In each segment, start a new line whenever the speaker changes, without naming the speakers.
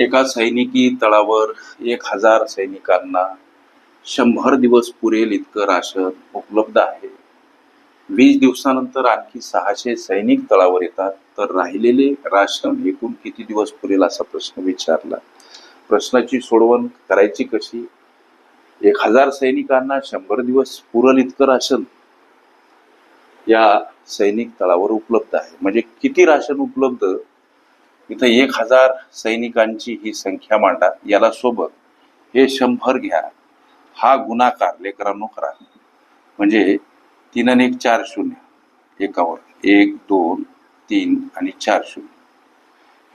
एका सैनिकी तळावर एक हजार सैनिकांना शंभर दिवस पुरेल इतकं राशन उपलब्ध आहे. वीस दिवसानंतर आणखी सहाशे सैनिक तळावर येतात तर राहिलेले राशन एकूण किती दिवस पुरेल असा प्रश्न विचारला. प्रश्नाची सोडवण करायची कशी? एक हजार सैनिकांना शंभर दिवस पुरल इतकं राशन या सैनिक तळावर उपलब्ध आहे. म्हणजे किती राशन उपलब्ध? इथं एक हजार सैनिकांची ही संख्या मांडा याला सोबत हे शंभर घ्या. हा गुणाकार लेकरांनो करा. म्हणजे तीन आणि एक चार शून्य. एकावर एक दोन तीन आणि चार शून्य.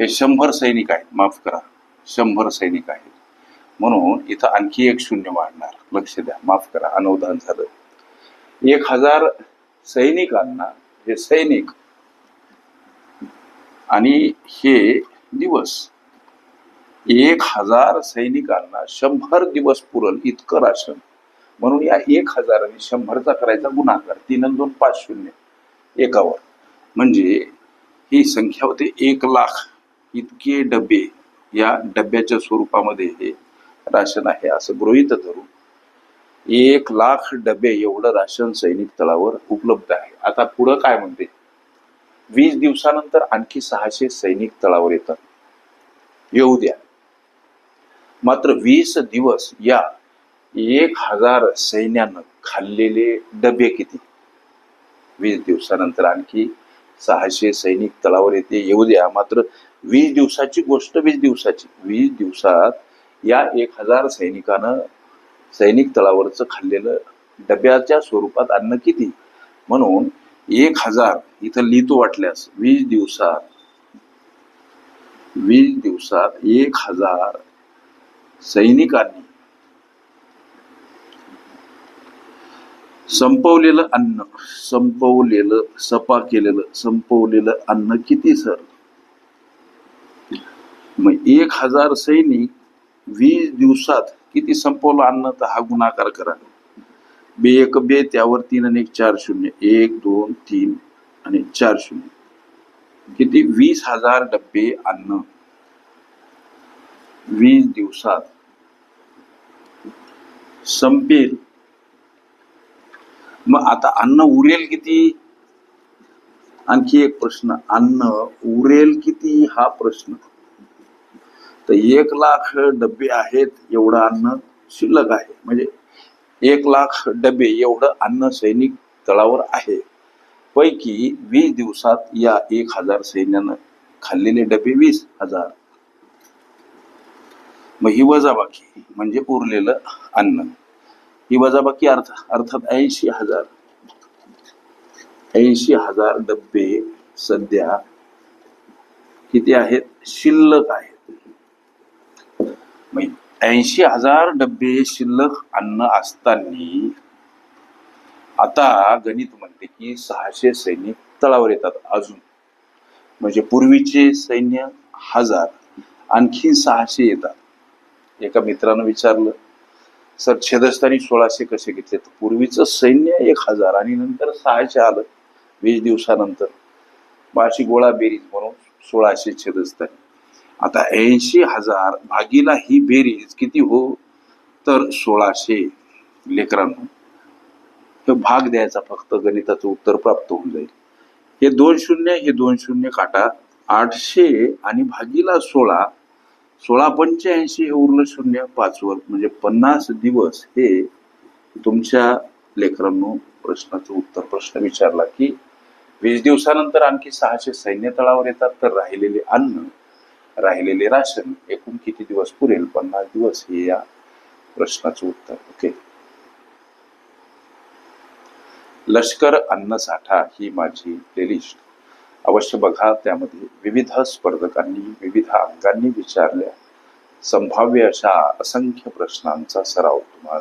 हे शंभर सैनिक आहेत माफ करा. शंभर सैनिक आहेत. म्हणून इथं आणखी एक शून्य वाढणार. लक्ष द्या माफ करा. अनवधान झालं. एक हजार सैनिकांना हे सैनिक आणि हे दिवस एक हजार सैनिकांना शंभर दिवस पुरल इतकं राशन. म्हणून या एक हजार आणि शंभरचा करायचा गुणाकार. तीन दोन पाच शून्य. एकावर. म्हणजे ही संख्या होते एक लाख इतके डबे. या डब्याच्या स्वरूपामध्ये हे राशन आहे असं गृहीत धरू एक लाख डबे एवढं राशन सैनिक तळावर उपलब्ध आहे. आता पुढं काय म्हणते? वीस दिवसानंतर आणखी सहाशे सैनिक तळावर येतात. येऊ द्या. मात्र वीस दिवस या एक हजार सैन्यानं खाल्लेले डबे किती? वीस दिवसानंतर आणखी सहाशे सैनिक तळावर येते येऊ द्या. मात्र वीस दिवसाची गोष्ट वीस दिवसाची. वीस दिवसात या एक हजार सैनिकानं सैनिक तळावरचं खाल्लेलं डब्याच्या स्वरूपात अन्न किती? म्हणून एक हजार इथं लिहितो वाटल्यास वीस दिवसात वीस दिवसात एक हजार सैनिकांनी संपवलेलं अन्न संपवलेलं सपा केलेलं संपवलेलं अन्न किती सर? मग एक हजार सैनिक वीस दिवसात किती संपवलं अन्न? तर हा गुणाकार करा. बे एक बे त्यावर तीन आणि एक चार शून्य. एक दोन तीन आणि चार शून्य. किती? वीस हजार डब्बे अन्न. वीस दिवसात. संपेल. मग आता अन्न उरेल किती? आणखी एक प्रश्न. अन्न उरेल किती? हा प्रश्न. तर एक लाख डब्बे आहेत एवढं अन्न शिल्लक आहे. म्हणजे एक लाख डबे एवढं अन्न सैनिक तळावर आहे. पैकी वीस दिवसात या एक हजार सैन्यानं खाल्लेले डबे वीस हजार. मग ही वजाबाकी म्हणजे उरलेलं अन्न. ही वजाबाकी अर्थ अर्थात ऐंशी हजार. ऐंशी हजार डबे सध्या किती आहेत? शिल्लक आहेत. ऐंशी हजार डबे शिल्लक अन्न असताना आता गणित म्हणते की सहाशे सैनिक तळावर येतात अजून. म्हणजे पूर्वीचे सैन्य हजार आणखी सहाशे येतात. एका मित्रानं विचारलं सर छेदस्थानी सोळाशे कसे घेतले? तर पूर्वीचं सैन्य एक हजार आणि नंतर सहाशे आलं वीस दिवसानंतर. मग गोळा बेरीज म्हणून सोळाशे छेदस्थानी. आता ऐंशी हजार भागीला ही बेरीज किती हो? तर सोळाशे लेकरांनो. भाग द्यायचा फक्त गणिताचं उत्तर प्राप्त होऊन जाईल. हे दोन शून्य हे दोन शून्य काटा आठशे आणि भागीला सोळा. सोळा पंच्याऐंशी हे उरलं शून्य पाचवर म्हणजे पन्नास दिवस हे तुमच्या लेकरांनो प्रश्नाचं उत्तर प्रश्न विचारला की वीस दिवसानंतर आणखी सहाशे सैन्य तळावर येतात तर राहिलेले अन्न राहिलेले राशन एकूण किती दिवस पुरेल? पन्नास दिवस? हे या प्रश्नाचं उत्तर. ओके लष्कर अन्न साठा ही माझी प्लेलिस्ट अवश्य बघा त्यामध्ये विविध स्पर्धकांनी विविध अंगांनी विचारल्या. संभाव्य अशा असंख्य प्रश्नांचा सराव तुम्हाला